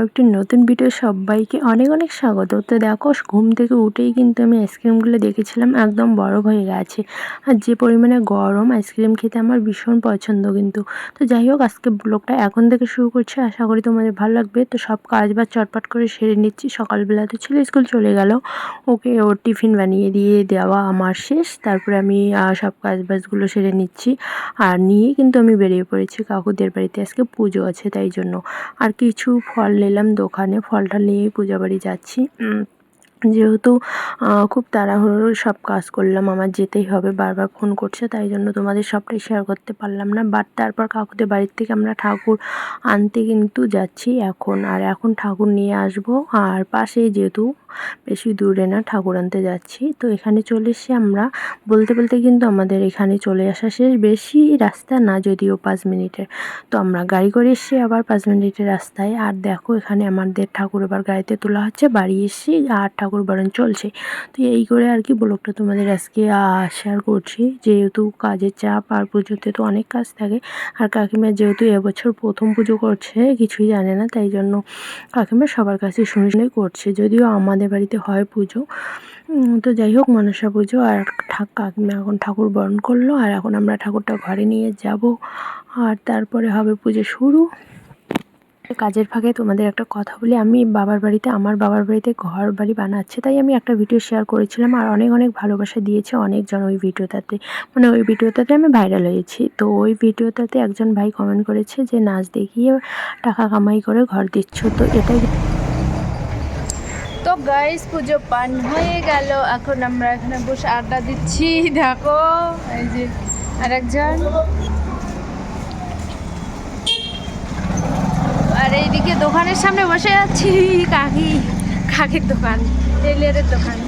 আরও একটি নতুন ভিডিও সবাইকে অনেক অনেক স্বাগত। তো দেখো, ঘুম থেকে উঠেই কিন্তু আমি আইসক্রিমগুলো দেখেছিলাম, একদম বরফ হয়ে গেছে। আর যে পরিমাণে গরম আইসক্রিম খেতে আমার ভীষণ পছন্দ কিন্তু। তো যাই হোক, আজকে ব্লগটা এখন থেকে শুরু করছি। আশা করি তোমাদের ভালো লাগবে। তো সব কাজ বা চটপট করে সেরে নিচ্ছি। সকালবেলা তো ছেলে স্কুল চলে গেল। ওকে ওর টিফিন বানিয়ে দিয়ে দেওয়া আমার শেষ। তারপরে আমি সব কাজ বাজগুলো সেরে নিচ্ছি। আর নিয়ে কিন্তু আমি বেরিয়ে পড়েছি কাকুদের বাড়িতে। আজকে পুজো আছে তাই জন্য। আর কিছু ফল নিলাম দোকানে, ফলটা নিয়েই পূজা বাড়ি যাচ্ছি। যেহেতু খুব তাড়াহুড়ো সব কাজ করলাম, আমার যেতেই হবে, বারবার ফোন করছে, তাই জন্য তোমাদের সবটাই শেয়ার করতে পারলাম না। বাট তারপর কাকুদের বাড়ির থেকে আমরা ঠাকুর আনতে কিন্তু যাচ্ছি এখন। আর এখন ঠাকুর নিয়ে আসব, আর পাশেই যেহেতু বেশি দূরে না ঠাকুর আনতে যাচ্ছি। তো এখানে চলে এসে আমরা বলতে বলতে কিন্তু আমাদের এখানে চলে আসা শেষ। বেশি রাস্তা না, যদিও পাঁচ মিনিটের। তো আমরা গাড়ি করে এসেছি আবার পাঁচ মিনিটের রাস্তায়। আর দেখো এখানে আমাদের ঠাকুর এবার গাড়িতে তোলা হচ্ছে। বাড়ি এসেছি আর ঠাকুর বরণ চলছে। তো এই করে আর কি ব্লগটা তোমাদের আজকে শেয়ার করছি। যেহেতু কাজের চাপ, আর পুজোতে তো অনেক কাজ থাকে। আর কাকিমা যেহেতু এবছর প্রথম পুজো করছে, কিছুই জানে না। তাই জন্য কাকিমা সবার কাছে শুনে শুনে করছে। যদিও আমাদের বাড়িতে হয় পুজো। তো যাই হোক মনসা পুজো আর কাকিমা এখন ঠাকুর বরণ করল আর এখন আমরা ঠাকুরটা ঘরে নিয়ে যাব। আর তারপরে হবে পুজো শুরু। কাজের ফাঁকে তোমাদের একটা কথা বলি, আমি বাবার বাড়িতে, আমার বাবার বাড়িতে ঘর বাড়ি বানাচ্ছে, তাই আমি একটা ভিডিও শেয়ার করেছিলাম আর অনেক অনেক ভালোবাসা দিয়েছে অনেকজন ওই ভিডিওটাতে মানে ওই ভিডিওটাতে আমি ভাইরাল হয়েছি। তো ওই ভিডিওটাতে একজন ভাই কমেন্ট করেছে যে, নাচ দেখিয়ে টাকা কামাই করে ঘর দিচ্ছ। তো এটাই তো গাইস পুজো পান হয়ে গেল। এখন আমরা এখানে বসে আড্ডা দিচ্ছি। দেখো, এই যে আর একজন আর এইদিকে দোকানের সামনে বসে আছি, কাকি, কাকির দোকান টেলারের দোকান।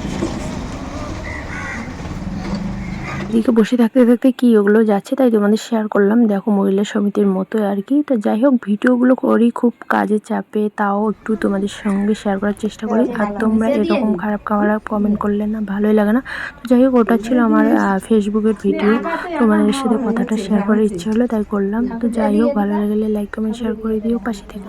এদিকে বসে থাকতে থাকতে কি ওগুলো যাচ্ছে তাই তোমাদের শেয়ার করলাম। দেখো মহিলা সমিতির মতো আর কি। তো যাই হোক ভিডিওগুলো করি খুব কাজে চাপে তাও একটু তোমাদের সঙ্গে শেয়ার করার চেষ্টা করি। আর তোমরা এরকম খারাপ খারাপ কমেন্ট করলে না ভালোই লাগে না। তো যাই হোক ওটা ছিল আমার ফেসবুকের ভিডিও তোমাদের সাথে কথাটা শেয়ার করার ইচ্ছে হলো তাই করলাম। তো যাই হোক ভালো লাগলে লাইক কমেন্ট শেয়ার করে দিও। পাশে থেকে।